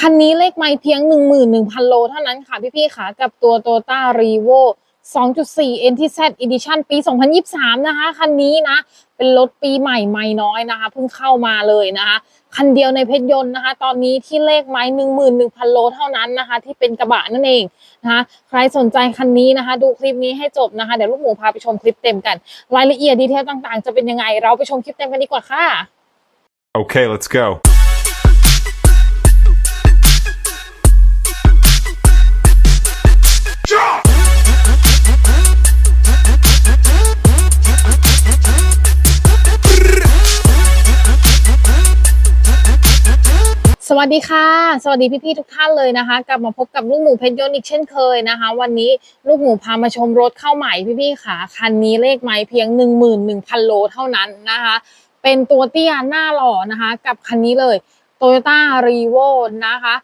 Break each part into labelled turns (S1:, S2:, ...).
S1: คันนี้เลขไม่เพียง 11,000 โลเท่านั้นค่ะพี่ๆค่ะ กับตัว Toyota Revo 2.4 NTZ Edition ปี 2023 นะคะ คันนี้นะ เป็นรถปีใหม่ไม่น้อยนะคะ เพิ่งเข้ามาเลยนะคะ คันเดียวในเพชรยนต์นะคะ ตอนนี้ที่เลขไม้ 11,000 โลเท่านั้นนะคะ ที่เป็นกระบะนั่นเองนะคะ ใครสนใจคันนี้นะคะ ดูคลิปนี้ให้จบนะคะ เดี๋ยวลูกหมูพาไปชมคลิปเต็มกัน รายละเอียดดีเทลต่างๆ จะเป็นยังไง เราไปชมคลิปเต็มกันดีกว่าค่ะ
S2: Okay, let's go.
S1: สวัสดีค่ะ สวัสดีพี่ๆทุกท่านเลยนะคะ กลับมาพบกับลูกหมูเพชรยนต์อีกเช่นเคยนะคะ วันนี้ลูกหมูพามาชมรถเข้าใหม่พี่ๆค่ะคันนี้เลขไม้เพียง 11,000 โลเท่านั้นนะคะ เป็นตัวเตี้ยหน้าหล่อนะคะ กับคันนี้เลย Toyota Revo นะคะ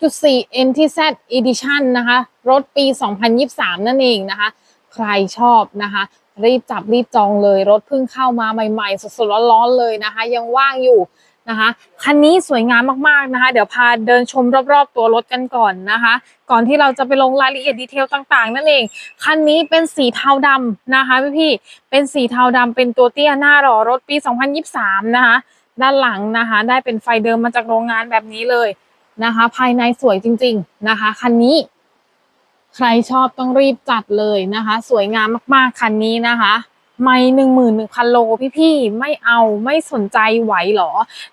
S1: 2.4 NTZ Edition นะคะ รถปี 2023 นั่นเองนะคะ ใครชอบนะคะ รีบจับรีบจองเลย รถเพิ่งเข้ามาใหม่ๆสดๆร้อนๆเลยนะคะ ยังว่างอยู่ นะคะคันนี้สวยงามมากๆนะคะ เดี๋ยวพาเดินชมรอบๆตัวรถกันก่อนนะคะ ก่อนที่เราจะไปลงรายละเอียดดีเทลต่างๆ นั่นเอง คันนี้เป็นสีเทาดำนะคะพี่ๆเป็นสีเทาดำเป็นตัวเตี้ยหน้าหล่อรถปี 2023 นะคะ ด้านหลังนะคะ ได้เป็นไฟเดิมมาจากโรงงานแบบนี้เลยนะคะ ภายในสวยจริง ๆนะคะคันนี้ใครชอบต้องรีบจัดเลยนะคะ สวยงามมากๆคันนี้นะคะ ไม่หนึ่งหมื่นหนึ่งพันโลพี่พี่ไม่เอาไม่สนใจไหวหรอ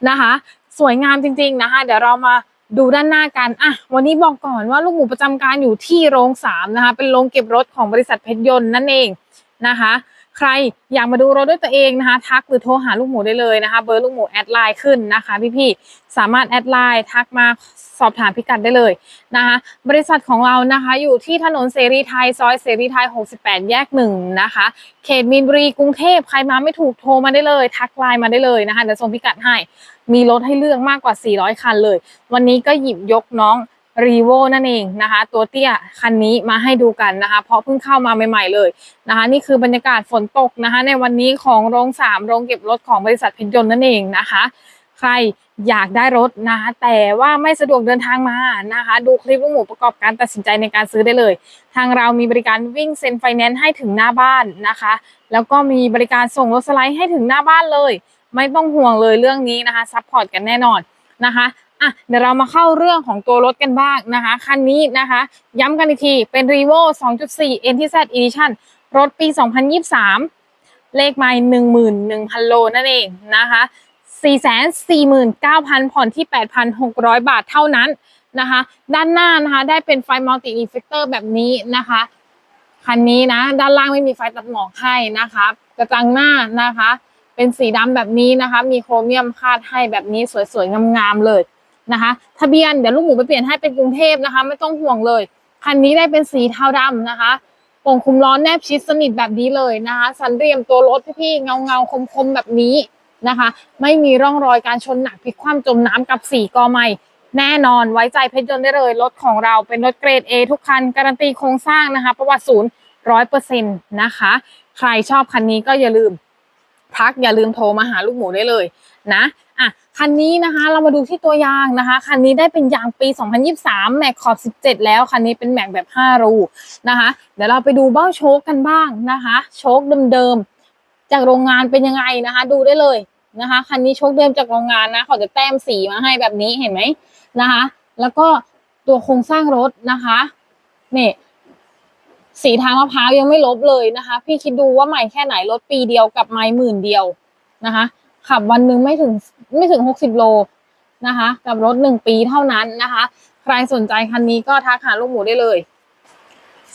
S1: นะคะ สวยงามจริง ๆนะคะ เดี๋ยวเรามาดูด้านหน้ากัน อะ วันนี้บอกก่อนว่าลูกหมูประจำการอยู่ที่โรงสามนะคะ เป็นโรงเก็บรถของบริษัทเพชรยนต์นั่นเองนะคะ ใครอยากมาดูรถด้วยตัวเองนะคะ ทักหรือโทรหาลูกหมูได้เลยนะคะ เบอร์ลูกหมูแอดไลน์ขึ้นนะคะ พี่ๆสามารถแอดไลน์ทักมาสอบถามพิกัดได้เลยนะคะ บริษัทของเรานะคะ อยู่ที่ถนนเสรีไทยซอยเสรีไทย 68 แยกหนึ่งนะคะ เขตมีนบุรีกรุงเทพใครมาไม่ถูกโทรมาได้เลย ทักไลน์มาได้เลยนะคะเดี๋ยวส่งพิกัดให้มีรถให้เลือกมากกว่า 400 คันเลย วันนี้ก็หยิบยกน้อง รีโวนั่นเองนะคะ ตัวเตี้ยคันนี้มาให้ดูกันนะคะ เพราะเพิ่งเข้ามาใหม่ๆเลยนะคะ นี่คือบรรยากาศฝนตกนะคะ ในวันนี้ของโรงสามโรงเก็บรถของบริษัทเพชรยนต์นั่นเองนะคะ ใครอยากได้รถนะคะ แต่ว่าไม่สะดวกเดินทางมานะคะ ดูคลิปลูกหมูประกอบการตัดสินใจในการซื้อได้เลย ทางเรามีบริการวิ่งเซ็นไฟแนนซ์ให้ถึงหน้าบ้านนะคะ แล้วก็มีบริการส่งรถสไลด์ให้ถึงหน้าบ้านเลย ไม่ต้องห่วงเลยเรื่องนี้นะคะซัพพอร์ตกันแน่นอนนะคะ อะเดี๋ยวเรามาเข้าเรื่องของตัวรถกันบ้างนะคะ คันนี้นะคะ ย้ำกันอีกทีเป็น Revo 2.4 NTZ Edition รถปี 2023 เลขไมล์11,000 โลนั่นเองนะคะ 449,000 ผ่อนที่ 8,600 บาทเท่านั้นนะคะ ด้านหน้านะคะ ได้เป็นไฟมัลติอินเฟกเตอร์แบบนี้นะคะ คันนี้นะ ด้านล่างไม่มีไฟตัดหมอกให้นะคะกระจังหน้านะคะ เป็นสีดำแบบนี้นะคะ มีโครเมียมคาดให้แบบนี้สวยๆงามๆเลย นะคะ ทะเบียนเดี๋ยวลูกหมูไปเปลี่ยนให้เป็นกรุงเทพนะคะ ไม่ต้องห่วงเลยคันนี้ได้เป็นสีเทาดำนะคะโป่งคุมล้อนแนบชิดสนิทแบบนี้เลยนะคะ สันเรียมตัวรถพี่ๆเงาๆคมๆแบบนี้นะคะ ไม่มีร่องรอยการชนหนักพลิกคว่ำจมน้ำกับสีกอไม่แน่นอนไว้ใจเพชรยนต์ได้เลย รถของเราเป็นรถเกรด A ทุกคัน การันตีโครงสร้างนะคะ ประวัติศูนย์ร้อยเปอร์เซ็นต์นะคะ ใครชอบคันนี้ก็อย่าลืมทักอย่าลืมโทรมาหาลูกหมูได้เลยนะอะคันนี้นะคะเรามาดูที่ตัวยางนะคะคันนี้ได้เป็นยางปี 2023 แม็กขอบ 17 แล้วคันนี้เป็นแม็กแบบ 5 รูนะคะ เดี๋ยวเราไปดูเบ้าโชคกันบ้างนะคะ โชคเดิมๆจากโรงงานเป็นยังไงนะคะ ดูได้เลยนะคะคันนี้โชคเดิมจากโรงงานนะเขาจะแต้มสีมาให้แบบนี้เห็นไหมนะคะ แล้วก็ตัวโครงสร้างรถนะคะนี่สีทางมะพร้าวยังไม่ลบเลยนะคะ พี่คิดดูว่าใหม่แค่ไหนรถปีเดียวกับไม้หมื่นเดียวนะคะ ขับวันหนึ่งไม่ถึงไม่ถึงหกสิบโลนะคะ กับรถหนึ่งปีเท่านั้นนะคะ ใครสนใจคันนี้ก็ทักหาลูกหมูได้เลย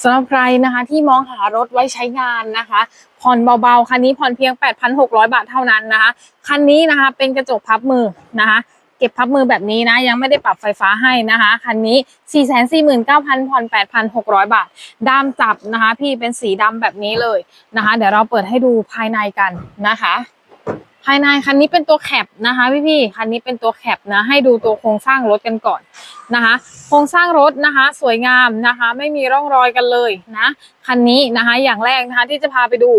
S1: สำหรับใครนะคะที่มองหารถไว้ใช้งานนะคะ ผ่อนเบาๆ คันนี้ผ่อนเพียง 8,600 บาทเท่านั้นนะคะ คันนี้นะคะเป็นกระจกพับมือนะคะเก็บพับมือแบบนี้นะ ยังไม่ได้ปรับไฟฟ้าให้นะคะคันนี้ 449,000ผ่อน8,600 บาท ด้ามจับนะคะ พี่เป็นสีดำแบบนี้เลยนะคะ เดี๋ยวเราเปิดให้ดูภายในกันนะคะ ภายในคันนี้เป็นตัวแคปนะคะพี่ๆคันนี้เป็นตัวแคปนะ ให้ดูตัวโครงสร้างรถกันก่อนนะคะ โครงสร้างรถนะคะ สวยงามนะคะ ไม่มีร่องรอยกันเลยนะคันนี้นะคะ อย่างแรกนะคะที่จะพาไปดู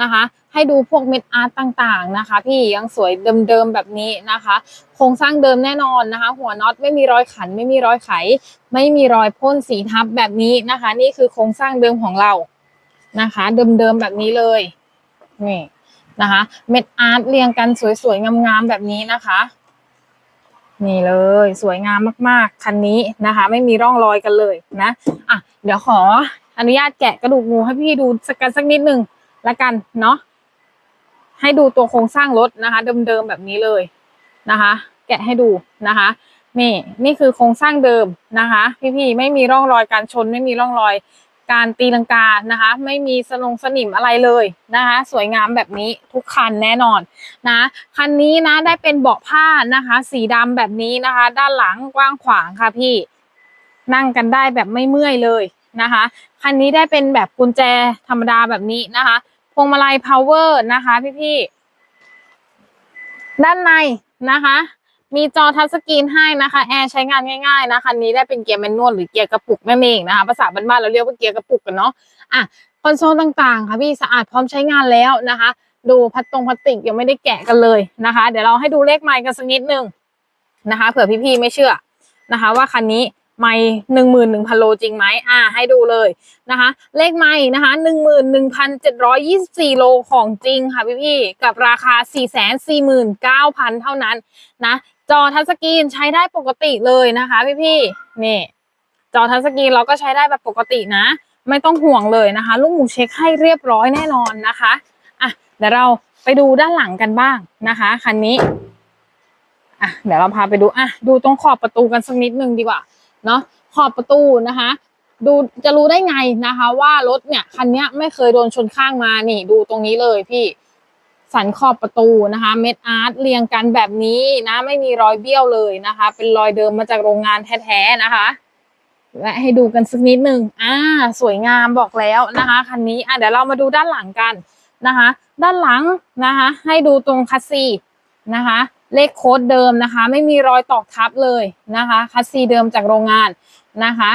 S1: นะคะ ให้ดูพวกเม็ดอาร์ตต่างๆนะคะ พี่ยังสวยเดิมๆแบบนี้นะคะ โครงสร้างเดิมแน่นอนนะคะ หัวน็อตไม่มีรอยขัน ไม่มีรอยไข ไม่มีรอยพ่นสีทับแบบนี้นะคะ นี่คือโครงสร้างเดิมของเรานะคะ เดิมๆแบบนี้เลยนี่ นะคะ เม็ดอาร์ตเรียงกันสวยๆ งามๆ แบบนี้นะคะ นี่เลยสวยงามมากๆ คันนี้นะคะ ไม่มีร่องรอยกันเลยนะ อะ เดี๋ยวขออนุญาตแกะกระดูกงูให้พี่ดูสักกันสักนิดหนึ่งละกันเนาะ ให้ดูตัวโครงสร้างรถนะคะ เดิมๆ แบบนี้เลยนะคะ แกะให้ดูนะคะนี่นี่คือโครงสร้างเดิมนะคะ พี่ๆไม่มีร่องรอยการชนไม่มีร่องรอย การตีลังกานะคะ ไม่มีสนงสนิมอะไรเลยนะคะ สวยงามแบบนี้ทุกคันแน่นอนนะคันนี้นะได้เป็นเบาะผ้านะคะ สีดำแบบนี้นะคะ ด้านหลังกว้างขวางค่ะพี่นั่งกันได้แบบไม่เมื่อยเลยนะคะคันนี้ได้เป็นแบบกุญแจธรรมดาแบบนี้นะคะพวงมาลัย power นะคะพี่ๆด้านในนะคะ มีจอทัชสกรีนให้นะคะแอร์ใช้งานง่ายๆนะคะนี้ได้เป็นเกียร์แมนนวลหรือเกียร์กระปุกนั่นเองนะคะภาษาบ้านๆเราเรียกว่าเกียร์กระปุกกันเนาะอะคอนโซลต่างๆ ค่ะพี่สะอาดพร้อมใช้งานแล้วนะคะ ดูพลาตรงพลาสติกยังไม่ได้แกะกันเลยนะคะ เดี๋ยวเราให้ดูเลขไมค์กันสักนิดนึงนะคะ เผื่อพี่ๆไม่เชื่อนะคะ ว่าคันนี้ ไมค์หนึ่งหมื่นหนึ่งพันโลจริงไหมอ่าให้ดูเลยนะคะ เลขไมค์นะคะหนึ่งหมื่นหนึ่งพันเจ็ดร้อยยี่สิบสี่โลของจริงค่ะพี่ๆกับราคาสี่แสนสี่หมื่นเก้าพันเท่านั้นนะจอทัชสกรีนใช้ได้ปกติเลยนะคะ พี่ๆนี่ จอทัชสกรีนเราก็ใช้ได้แบบปกตินะ ไม่ต้องห่วงเลยนะคะ ลูกหมูเช็คให้เรียบร้อยแน่นอนนะคะอะเดี๋ยวเราไปดูด้านหลังกันบ้างนะคะคันนี้อะเดี๋ยวเราพาไปดูอะดูตรงขอบประตูกันสักนิดนึงดีกว่า เนาะขอบประตูนะคะ ดูจะรู้ได้ไงนะคะ ว่ารถเนี่ยคันนี้ไม่เคยโดนชนข้างมานี่ ดูตรงนี้เลยพี่สันขอบประตูนะคะ เม็ดอาร์ตเรียงกันแบบนี้นะ ไม่มีรอยเบี้ยวเลยนะคะ เป็นรอยเดิมมาจากโรงงานแท้ๆนะคะ และให้ดูกันสักนิดหนึ่งอ่า สวยงามบอกแล้วนะคะคันนี้อะเดี๋ยวเรามาดูด้านหลังกันนะคะ ด้านหลังนะคะ ให้ดูตรงคัสซีนะคะ เลขโค้ดเดิมนะคะ ไม่มีรอยตอกทับเลยนะคะคัสซีเดิมจากโรงงานนะคะ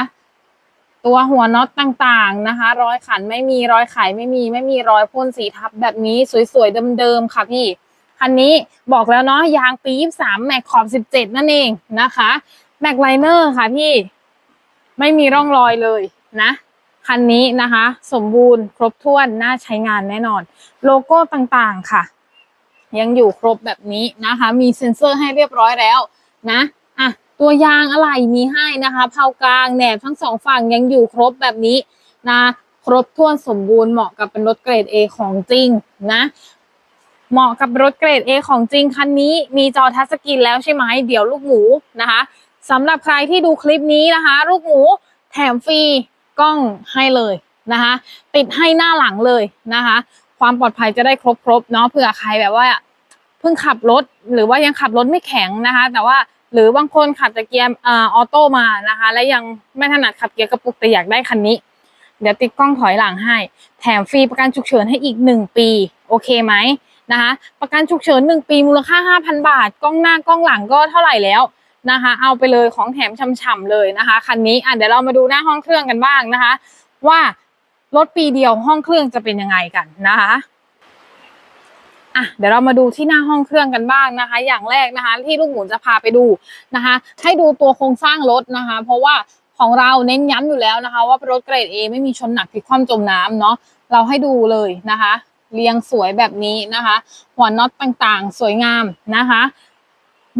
S1: ตัวหัวน็อตต่างๆนะคะ รอยขันไม่มีรอยไขไม่มี ไม่มีรอยพ่นสีทับแบบนี้สวยๆเดิมๆค่ะพี่คันนี้บอกแล้วเนาะยางปี23แม็กขอบ17นั่นเองนะคะแม็กไลเนอร์ค่ะพี่ไม่มีร่องรอยเลยนะคันนี้นะคะ สมบูรณ์ครบถ้วนน่าใช้งานแน่นอน โลโก้ต่างๆค่ะ ยังอยู่ครบแบบนี้นะคะ มีเซ็นเซอร์ให้เรียบร้อยแล้วนะอะตัวยางอะไรมีให้นะคะเผากลางแหนบทั้งสองฝั่งยังอยู่ครบแบบนี้นะครบถ้วนสมบูรณ์เหมาะกับเป็นรถเกรด A ของจริงนะเหมาะกับรถเกรด A ของจริงคันนี้มีจอทัชสกรีนแล้วใช่ไหมเดี๋ยวลูกหมูนะคะสำหรับใครที่ดูคลิปนี้นะคะ ลูกหมูแถมฟรีกล้องให้เลยนะคะ ติดให้หน้าหลังเลยนะคะ ความปลอดภัยจะได้ครบๆเนาะเผื่อใครแบบว่าเพิ่งขับรถหรือว่ายังขับรถไม่แข็งนะคะ แต่ว่าหรือบางคนขับแต่เกียร์ออโต้มานะคะ และยังไม่ถนัดขับเกียร์กระปุกแต่อยากได้คันนี้ เดี๋ยวติดกล้องถอยหลังให้ แถมฟรีประกันฉุกเฉินให้อีกหนึ่งปี โอเคไหมนะคะ ประกันฉุกเฉินหนึ่งปีมูลค่า 5,000 บาท กล้องหน้ากล้องหลังก็เท่าไหร่แล้วนะคะ เอาไปเลยของแถมฉ่ำๆเลยนะคะคันนี้อะเดี๋ยวเรามาดูหน้าห้องเครื่องกันบ้างนะคะ ว่า รถปีเดียวห้องเครื่องจะเป็นยังไงกันนะคะอะเดี๋ยวเรามาดูที่หน้าห้องเครื่องกันบ้างนะคะ อย่างแรกนะคะ ที่ลูกหมูจะพาไปดูนะคะ ให้ดูตัวโครงสร้างรถนะคะ เพราะว่าของเราเน้นย้ำอยู่แล้วนะคะ ว่ารถเกรด A ไม่มีชนหนักพลิกคว่ำจมน้ำเนาะเราให้ดูเลยนะคะ เรียงสวยแบบนี้นะคะ หัวน็อตต่างๆ สวยงามนะคะ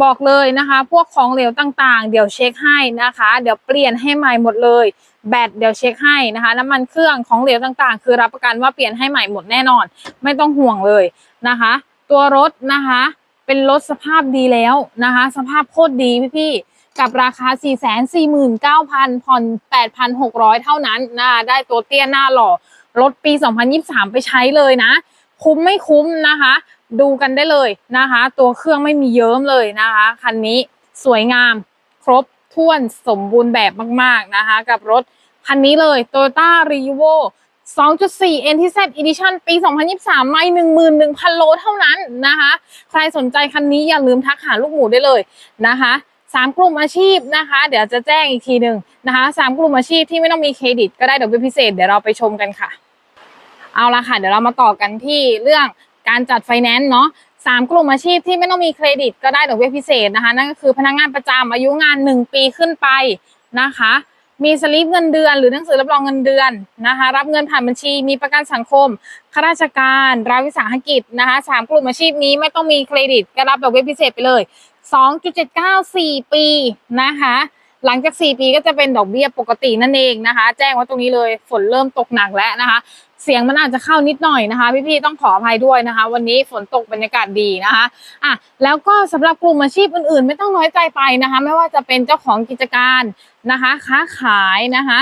S1: บอกเลยนะคะ พวกของเหลวต่างๆ เดี๋ยวเช็คให้นะคะ เดี๋ยวเปลี่ยนให้ใหม่หมดเลย แบตเดี๋ยวเช็คให้นะคะน้ำมันเครื่องของเหลวต่างๆ คือรับประกันว่าเปลี่ยนให้ใหม่หมดแน่นอน ไม่ต้องห่วงเลยนะคะ ตัวรถนะคะ เป็นรถสภาพดีแล้วนะคะ สภาพโคตรดีพี่ๆกับราคา 4 4 9 0 0 0ผ่อน 8,600 เท่านั้นนะะได้ตัวเตี้ยหน้าหล่อรถปี 2023 ไปใช้เลยนะ คุ้มไม่คุ้มนะคะ ดูกันได้เลยนะคะ ตัวเครื่องไม่มีเยิ้มเลยนะคะ คันนี้สวยงาม ครบถ้วนสมบูรณ์แบบมากๆนะคะ กับรถคันนี้เลย Toyota r e v o 2.4 NTZ Edition ปี 2023 ไม่11,000 โลเท่านั้นนะคะ ใครสนใจคันนี้อย่าลืมทักหาลูกหมูได้เลยนะคะสามกลุ่มอาชีพนะคะ เดี๋ยวจะแจ้งอีกทีหนึ่งนะคะสามกลุ่มอาชีพที่ไม่ต้องมีเครดิตก็ได้ดอกเบี้ยพิเศษเดี๋ยวเราไปชมกันค่ะ เอาละค่ะ เดี๋ยวเรามาต่อกันที่เรื่อง การจัดไฟแนนซ์เนาะสามกลุ่มอาชีพที่ไม่ต้องมีเครดิตก็ได้ดอกเบี้ยพิเศษนะคะ นั่นก็คือพนักงานประจำอายุงานหนึ่งปีขึ้นไปนะคะ มีสลิปเงินเดือน หรือหนังสือรับรองเงินเดือนนะคะ รับเงินผ่านบัญชี มีประกันสังคมข้าราชการรัฐวิสาหกิจนะคะสามกลุ่มอาชีพนี้ไม่ต้องมีเครดิตก็รับดอกเบี้ยพิเศษไปเลย 2.794 ปีนะคะหลังจาก 4 ปีก็จะเป็นดอกเบี้ยปกตินั่นเองนะคะ แจ้งไว้ตรงนี้เลยฝนเริ่มตกหนักแล้วนะคะ เสียงมันอาจจะเข้านิดหน่อยนะคะ พี่ๆต้องขออภัยด้วยนะคะ วันนี้ฝนตกบรรยากาศดีนะคะอะแล้วก็สำหรับกลุ่มอาชีพอื่นๆ ไม่ต้องน้อยใจไปนะคะ ไม่ว่าจะเป็นเจ้าของกิจการนะคะ ค้าขายนะคะ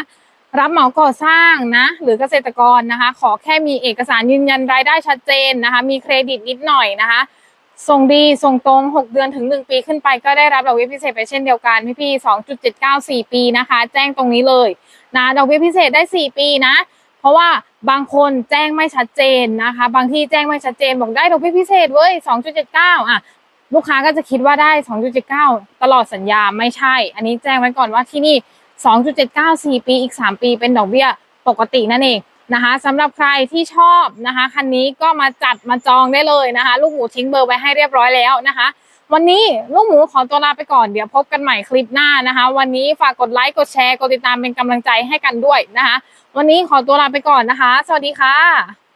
S1: รับเหมาก่อสร้างนะ หรือเกษตรกรนะคะ ขอแค่มีเอกสารยืนยันรายได้ชัดเจนนะคะ มีเครดิตนิดหน่อยนะคะ ส่งดีส่งตรง 6 เดือนถึง 1 ปีขึ้นไปก็ได้รับดอกเบี้ยพิเศษไปเช่นเดียวกันพี่พี่2.794ปีนะคะ แจ้งตรงนี้เลยนะดอกเบี้ยพิเศษได้ 4 ปีนะ เพราะว่าบางคนแจ้งไม่ชัดเจนนะคะ บางที่แจ้งไม่ชัดเจนบอกได้ดอกเบี้ยพิเศษเว้ย 2.79 อะ ลูกค้าก็จะคิดว่าได้ 2.79 ตลอดสัญญาไม่ใช่ อันนี้แจ้งไว้ก่อนว่าที่นี่ 2.794 ปีอีก 3 ปีเป็นดอกเบี้ยปกตินั่นเองนะคะสำหรับใครที่ชอบนะคะ คันนี้ก็มาจัดมาจองได้เลยนะคะ ลูกหมูทิ้งเบอร์ไว้ให้เรียบร้อยแล้วนะคะ วันนี้ลูกหมูขอตัวลาไปก่อนเดี๋ยวพบกันใหม่คลิปหน้านะคะ วันนี้ฝากกดไลค์กดแชร์กดติดตามเป็นกำลังใจให้กันด้วยนะคะ วันนี้ขอตัวลาไปก่อนนะคะ สวัสดีค่ะ